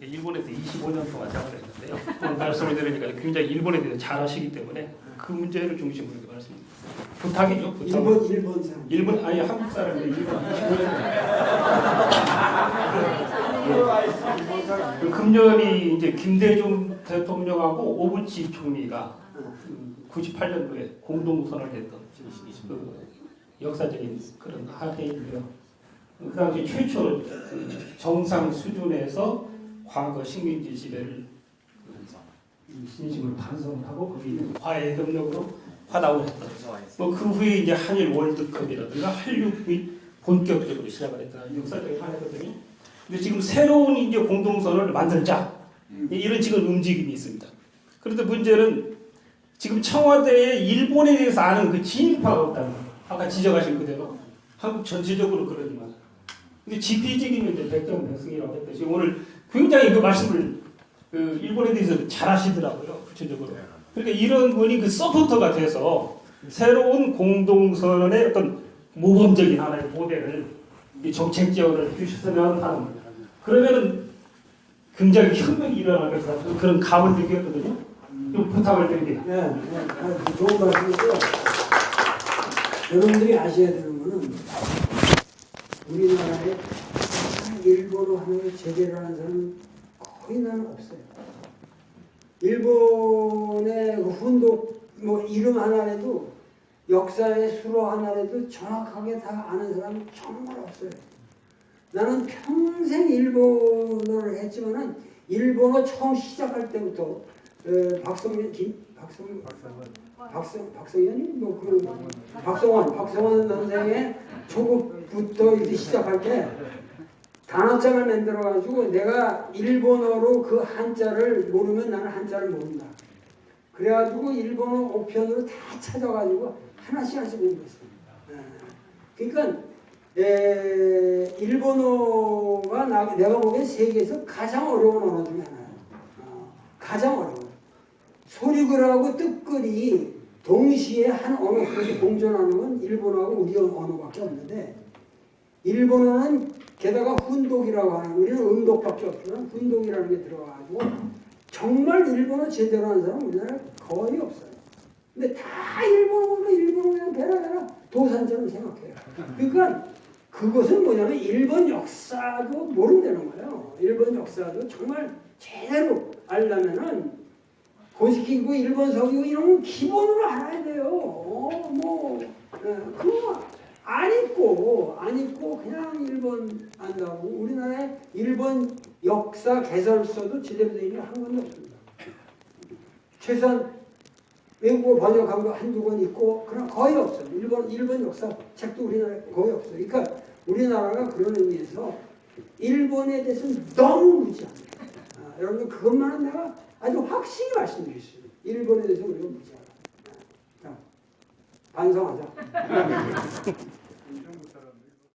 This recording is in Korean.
일본에서 25년 동안 생활했는데요. 말씀을 들으니까 굉장히 일본에 대해서 잘 아시기 때문에 그 문제를 중심으로 이렇게 말씀드립니다. 부탁이죠. 부탁. 일본 일본 사람. 일본 아니 한국 사람인데 일본 25년 그 금년이 이제 김대중 대통령하고 오부치 총리가 98년도에 공동 선언을 했던 그 역사적인 그런 하회인데요. 그 당시 최초 그 정상 수준에서 과거 식민지 지배를 그 진심으로 반성을 하고 거기 화해 협력으로 화답을 했던 뭐그 후에 이제 한일 월드컵이라든가 한류이 본격적으로 시작을 했다. 역사적인 하나거든요. 근데 지금 새로운 이제 공동선언을 만들자. 이런 지금 움직임이 있습니다. 그런데 문제는 지금 청와대에 일본에 대해서 아는 그 진입파가 없다는 거예요. 아까 지적하신 그대로. 한국 전체적으로 그러지만 근데 지피지기는 이제 백정 백승이라고 했듯이 오늘 굉장히 그 말씀을 그 일본에 대해서 잘 하시더라고요 구체적으로. 그러니까 이런 분이 그 서포터가 돼서 새로운 공동선언의 어떤 모범적인 하나의 모델을 이 정책 지원을 주셨으면 하는 그러면은 굉장히 혁명이 일어날 것 같은 그런 감을 느꼈거든요. 좀 부탁을 드립니다. 네, 네, 아주 좋은 말씀이고요. 여러분들이 아셔야 되는 거는 우리나라에 일본어 하는 걸 제대로 하는 사람은 거의 나는 없어요. 일본의 그 훈독 뭐 이름 하나라도 역사의 수로 하나라도 정확하게 다 아는 사람은 정말 없어요. 나는 평생 일본어를 했지만은 일본어 처음 시작할 때부터 어, 박성현 김 박성 박성 박성현이 뭐그 박성원 박성원 선생의 초급부터 이제 시작할 때 단어장을 만들어 가지고 내가 일본어로 그 한자를 모르면 나는 한자를 모른다. 그래가지고 일본어 오편으로 다 찾아가지고 하나씩 하나씩 공부했어요. 예. 그러니까 에, 일본어가 나, 내가 보기엔 세계에서 가장 어려운 언어 중에 하나예요. 어, 가장 어려워. 소리글하고 뜻글이 동시에 한 언어 속에 공존하는 건 일본어하고 우리 언어밖에 없는데 일본어는 게다가 훈독이라고 하는 우리는 음독밖에 없지만 훈독이라는 게 들어가가지고 정말 일본어 제대로 하는 사람은 우리나라에 거의 없어요. 근데 다 일본어 보면 일본어 그냥 배라 배라 도산처럼 생각해요. 그러니까 그것은 뭐냐면 일본 역사도 모른다는 거예요. 일본 역사도 정말 제대로 알려면은 고시키고 일본 서기고 이런 건 기본으로 알아야 돼요. 어, 뭐 어, 그거 안 읽고 안 읽고 그냥 일본 안다고 우리나라에 일본 역사 개설서도 제대로 된게한 권도 없습니다. 최소한 외국어 번역한 거 한두 권 있고 그럼 거의 없어요. 일본 일본 역사 책도 우리나라에 거의 없어요. 그러니까 우리나라가 그런 의미에서 일본에 대해서는 너무 무지합니다. 아, 여러분 그것만은 내가 아주 확실히 말씀드리겠습니다. 일본에 대해서 우리가 무지하다. 자, 반성하자.